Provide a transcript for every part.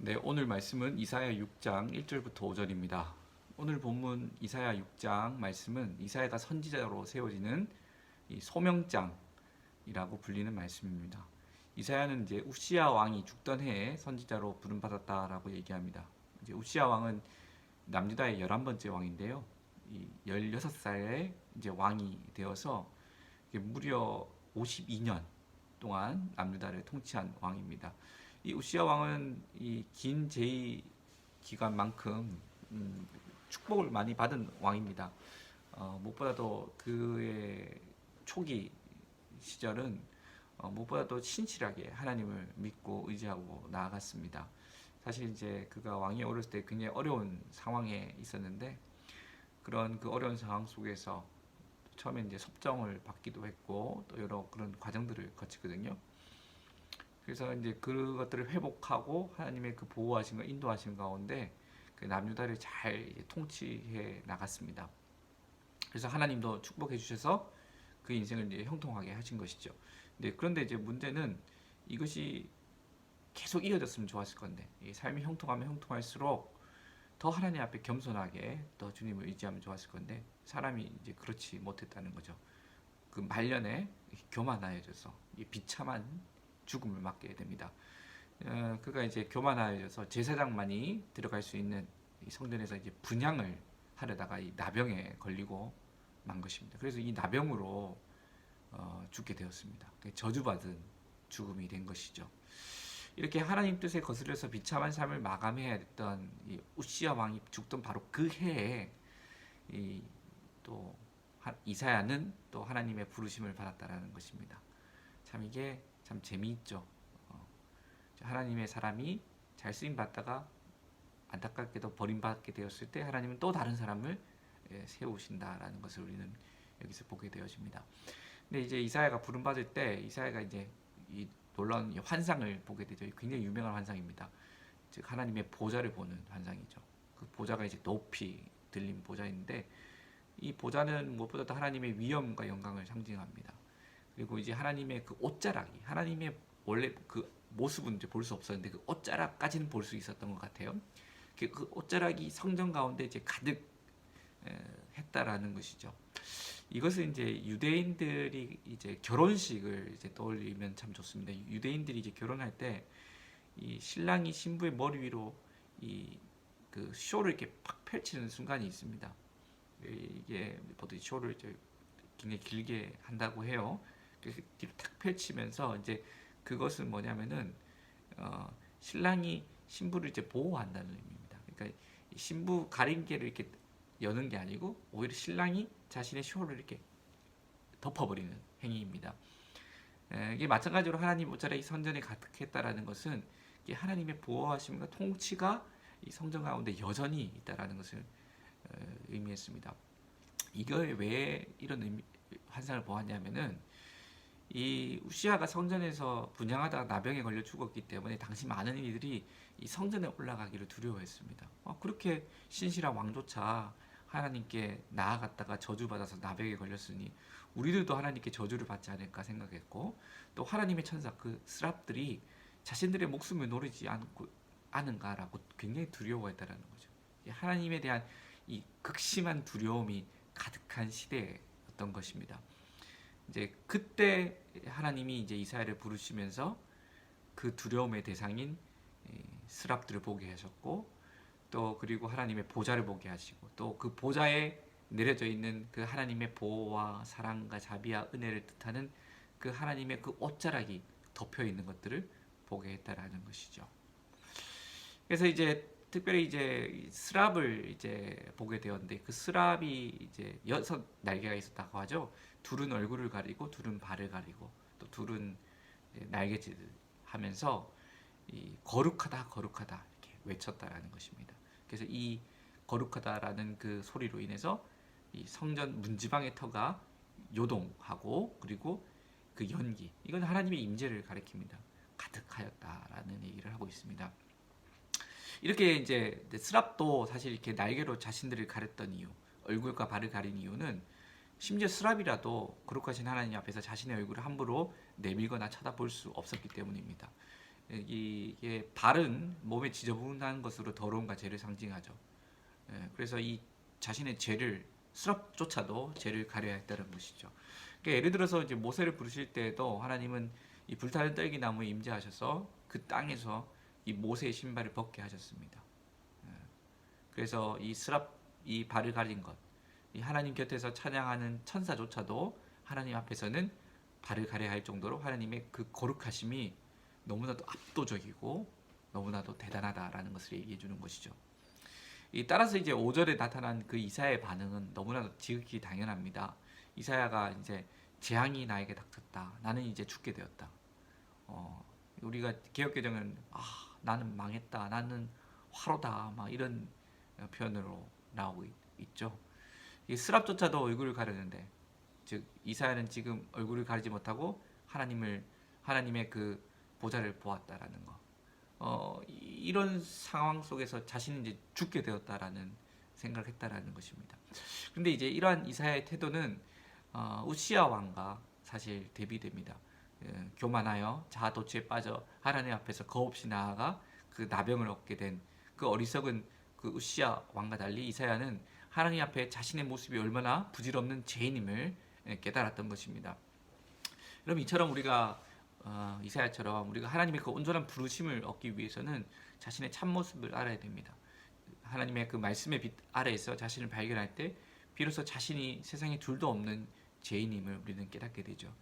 네, 오늘 말씀은 이사야 6장 1절부터 5절입니다. 오늘 본문 이사야 6장 말씀은 이사야가 선지자로 세워지는 이 소명장이라고 불리는 말씀입니다. 이사야는 이제 우시아 왕이 죽던 해에 선지자로 부름 받았다라고 얘기합니다. 이제 우시아 왕은 남유다의 11번째 왕인데요. 이 16살에 이제 왕이 되어서 무려 52년 동안 남유다를 통치한 왕입니다. 이 우시아 왕은 이 긴 제위 기간만큼 음, 축복을 많이 받은 왕입니다. 어, 무엇보다도 그의 초기 시절은 어, 무엇보다도 신실하게 하나님을 믿고 의지하고 나아갔습니다. 사실 이제 그가 왕이 어렸을 때 굉장히 어려운 상황에 있었는데 그런 그 어려운 상황 속에서 처음에 이제 섭정을 받기도 했고 또 여러 그런 과정들을 거치거든요. 그래서 이제 그것들을 회복하고 하나님의 그 보호하신 거 인도하신 가운데 그 남유다를 잘 통치해 나갔습니다. 그래서 하나님도 축복해 주셔서 그 인생을 이제 형통하게 하신 것이죠. 네, 그런데 이제 문제는 이것이 계속 이어졌으면 좋았을 건데 이 삶이 형통하면 형통할수록 더 하나님 앞에 겸손하게 더 주님을 의지하면 좋았을 건데 사람이 이제 그렇지 못했다는 거죠. 그 말년에 교만하여져서 이 비참한 죽음을 맞게 됩니다. 어, 그가 이제 교만하여져서 제사장만이 들어갈 수 있는 이 성전에서 이제 분양을 하려다가 이 나병에 걸리고 만 것입니다. 그래서 이 나병으로 어, 죽게 되었습니다. 저주받은 죽음이 된 것이죠. 이렇게 하나님 뜻에 거슬려서 비참한 삶을 마감해야 했던 이 우시아 왕이 죽던 바로 그 해에 이 또 이사야는 또 하나님의 부르심을 받았다라는 것입니다. 참 이게 참 재미있죠. 어, 하나님의 사람이 잘 쓰임 받다가 안타깝게도 버림받게 되었을 때 하나님은 또 다른 사람을 예, 세우신다라는 것을 우리는 여기서 보게 되어집니다. 근데 이제 이사야가 부름 받을 때 이사야가 이제 이 놀라운 환상을 보게 되죠. 굉장히 유명한 환상입니다. 즉 하나님의 보좌를 보는 환상이죠. 그 보좌가 이제 높이 들린 보좌인데 이 보좌는 무엇보다도 하나님의 위엄과 영광을 상징합니다. 그리고 이제 하나님의 그 옷자락이 하나님의 원래 그 모습은 이제 볼 수 없었는데 그 옷자락까지는 볼 수 있었던 것 같아요. 그, 그 옷자락이 성전 가운데 이제 가득 에, 했다라는 것이죠. 이것은 이제 유대인들이 이제 결혼식을 이제 떠올리면 참 좋습니다. 유대인들이 이제 결혼할 때 이 신랑이 신부의 머리 위로 이 그 쇼를 이렇게 팍 펼치는 순간이 있습니다. 이게 보통 쇼를 이제 굉장히 길게 한다고 해요. 뒤로 탁 펼치면서 이제 그것은 뭐냐면은 어, 신랑이 신부를 이제 보호한다는 의미입니다. 그러니까 신부 가림개를 이렇게 여는 게 아니고 오히려 신랑이 자신의 쇼를 이렇게 덮어버리는 행위입니다. 에, 이게 마찬가지로 하나님 옷자락이 성전에 가득했다라는 것은 하나님의 보호하심과 통치가 이 성전 가운데 여전히 있다라는 것을 에, 의미했습니다. 이걸 왜 이런 의미, 환상을 보았냐면은 이 우시아가 성전에서 분양하다가 나병에 걸려 죽었기 때문에 당시 많은 이들이 이 성전에 올라가기를 두려워했습니다. 어, 그렇게 신실한 왕조차 하나님께 나아갔다가 저주받아서 나병에 걸렸으니 우리들도 하나님께 저주를 받지 않을까 생각했고 또 하나님의 천사 그 스랍들이 자신들의 목숨을 노리지 않고 않은가라고 굉장히 두려워했다라는 거죠. 하나님에 대한 이 극심한 두려움이 가득한 시대였던 것입니다. 이제 그때 하나님이 이제 이사야를 부르시면서 그 두려움의 대상인 스랍들을 보게 하셨고 또 그리고 하나님의 보좌를 보게 하시고 또 그 보좌에 내려져 있는 그 하나님의 보호와 사랑과 자비와 은혜를 뜻하는 그 하나님의 그 옷자락이 덮여 있는 것들을 보게 했다라는 것이죠. 그래서 이제 특별히 이제 스랍을 이제 보게 되었는데 그 스랍이 이제 여섯 날개가 있었다고 하죠. 둘은 얼굴을 가리고 둘은 발을 가리고 또 둘은 날개짓을 하면서 이 거룩하다 거룩하다 이렇게 외쳤다라는 것입니다. 그래서 이 거룩하다라는 그 소리로 인해서 이 성전 문지방의 터가 요동하고 그리고 그 연기 이건 하나님의 임재를 가리킵니다. 가득하였다라는 얘기를 하고 있습니다. 이렇게 이제 스랍도 사실 이렇게 날개로 자신들을 가렸던 이유, 얼굴과 발을 가린 이유는 심지어 스랍이라도 거룩하신 하나님 앞에서 자신의 얼굴을 함부로 내밀거나 쳐다볼 수 없었기 때문입니다. 이게 발은 몸에 지저분한 것으로 더러움과 죄를 상징하죠. 예, 그래서 이 자신의 죄를 수랍조차도 죄를 가려야 했다는 것이죠. 그러니까 예를 들어서 이제 모세를 부르실 때에도 하나님은 이 불타는 떨기 나무에 임재하셔서 그 땅에서 이 모세의 신발을 벗게 하셨습니다. 예, 그래서 이 수랍 이 발을 가린 것, 이 하나님 곁에서 찬양하는 천사조차도 하나님 앞에서는 발을 가려야 할 정도로 하나님의 그 거룩하심이 너무나도 압도적이고 너무나도 대단하다라는 것을 얘기해 주는 것이죠. 이 따라서 이제 5절에 나타난 그 이사야의 반응은 너무나도 지극히 당연합니다. 이사야가 이제 재앙이 나에게 닥쳤다. 나는 이제 죽게 되었다. 어, 우리가 개혁개정은 아 나는 망했다. 나는 화로다. 막 이런 표현으로 나오고 있, 있죠. 이 스랍조차도 얼굴을 가르는데 즉 이사야는 지금 얼굴을 가리지 못하고 하나님을 하나님의 그 보좌를 보았다라는 거. 어, 이- 이런 상황 속에서 자신이 이제 죽게 되었다라는 생각을 했다라는 것입니다. 근데 이제 이러한 이사야의 태도는 어, 우시아 왕과 사실 대비됩니다. 예, 교만하여 자아 도취에 빠져 하나님 앞에서 거없이 나아가 그 나병을 얻게 된 그 어리석은 그 우시아 왕과 달리 이사야는 하나님 앞에 자신의 모습이 얼마나 부질없는 죄인임을 예, 깨달았던 것입니다. 여러분 이처럼 우리가 어, 이사야처럼 우리가 하나님의 그 온전한 부르심을 얻기 위해서는 자신의 참 모습을 알아야 됩니다. 하나님의 그 말씀의 빛 아래에서 자신을 발견할 때 비로소 자신이 세상에 둘도 없는 죄인임을 우리는 깨닫게 되죠.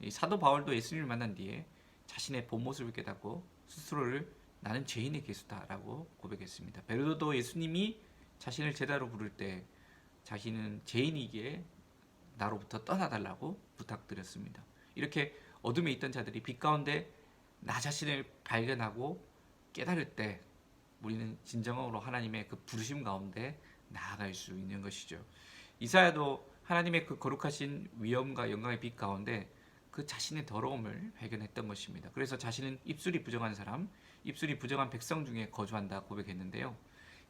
이 사도 바울도 예수님을 만난 뒤에 자신의 본 모습을 깨닫고 스스로를 나는 죄인의 개수다라고 고백했습니다. 베르도도 예수님이 자신을 제자로 부를 때 자신은 죄인이기에 나로부터 떠나달라고 부탁드렸습니다. 이렇게 어둠에 있던 자들이 빛 가운데 나 자신을 발견하고 깨달을 때 우리는 진정으로 하나님의 그 부르심 가운데 나아갈 수 있는 것이죠. 이사야도 하나님의 그 거룩하신 위엄과 영광의 빛 가운데 그 자신의 더러움을 발견했던 것입니다. 그래서 자신은 입술이 부정한 사람, 입술이 부정한 백성 중에 거주한다 고백했는데요.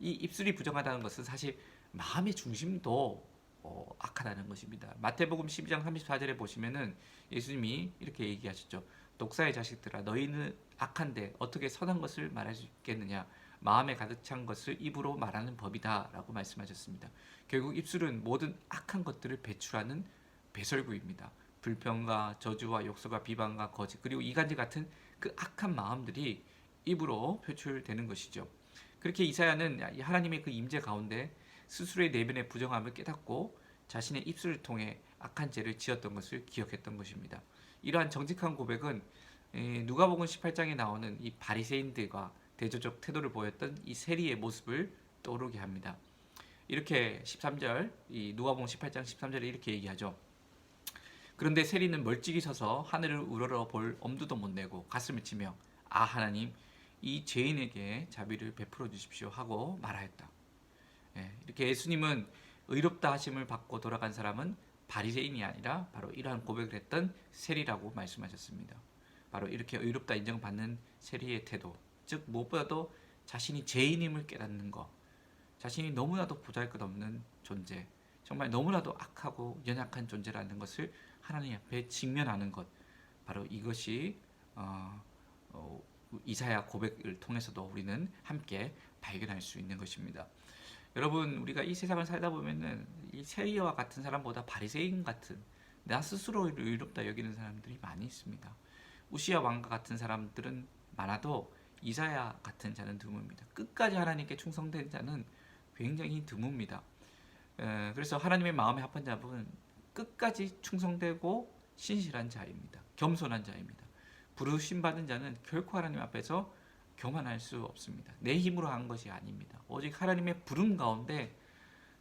이 입술이 부정하다는 것은 사실 마음의 중심도 어, 악하다는 것입니다. 마태복음 12장 34절에 보시면은 예수님이 이렇게 얘기하셨죠. 독사의 자식들아 너희는 악한데 어떻게 선한 것을 말할 수 있겠느냐 마음에 가득 찬 것을 입으로 말하는 법이다라고 말씀하셨습니다. 결국 입술은 모든 악한 것들을 배출하는 배설구입니다. 불평과 저주와 욕설과 비방과 거짓 그리고 이간질 같은 그 악한 마음들이 입으로 표출되는 것이죠. 그렇게 이사야는 이 하나님의 그 임재 가운데 스스로의 내면의 부정함을 깨닫고 자신의 입술을 통해 악한 죄를 지었던 것을 기억했던 것입니다. 이러한 정직한 고백은 에, 누가복음 18장에 나오는 이 바리새인들과 대조적 태도를 보였던 이 세리의 모습을 떠오르게 합니다. 이렇게 13절 이 누가복음 18장 13절에 이렇게 얘기하죠. 그런데 세리는 멀찍이 서서 하늘을 우러러 볼 엄두도 못 내고 가슴을 치며 아 하나님 이 죄인에게 자비를 베풀어 주십시오 하고 말하였다. 예, 이렇게 예수님은 의롭다 하심을 받고 돌아간 사람은 바리새인이 아니라 바로 이러한 고백을 했던 세리라고 말씀하셨습니다. 바로 이렇게 의롭다 인정받는 세리의 태도, 즉 무엇보다도 자신이 죄인임을 깨닫는 것, 자신이 너무나도 보잘것없는 존재, 정말 너무나도 악하고 연약한 존재라는 것을 하나님 앞에 직면하는 것, 바로 이것이 어, 어, 이사야 고백을 통해서도 우리는 함께 발견할 수 있는 것입니다. 여러분 우리가 이 세상을 살다 보면은 이 세리와 같은 사람보다 바리새인 같은 나 스스로를 의롭다 여기는 사람들이 많이 있습니다. 우시아 왕과 같은 사람들은 많아도 이사야 같은 자는 드뭅니다. 끝까지 하나님께 충성된 자는 굉장히 드뭅니다. 에, 그래서 하나님의 마음에 합한 자는 끝까지 충성되고 신실한 자입니다. 겸손한 자입니다. 부르심 받은 자는 결코 하나님 앞에서 교만할 수 없습니다. 내 힘으로 한 것이 아닙니다. 오직 하나님의 부름 가운데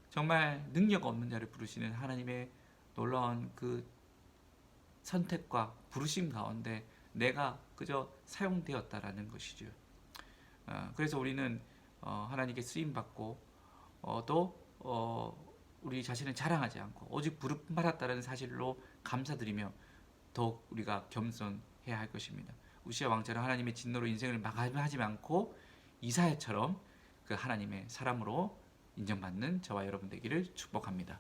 정말 능력 없는 자를 부르시는 하나님의 놀라운 그 선택과 부르심 가운데 내가 그저 사용되었다라는 것이죠. 어, 그래서 우리는 어, 하나님께 쓰임 받고 어, 또 어, 우리 자신을 자랑하지 않고 오직 부름 받았다는 사실로 감사드리며 더욱 우리가 겸손해야 할 것입니다. 우시아 왕처럼 하나님의 진노로 인생을 마감하지 않고 이사야처럼 그 하나님의 사람으로 인정받는 저와 여러분 되기를 축복합니다.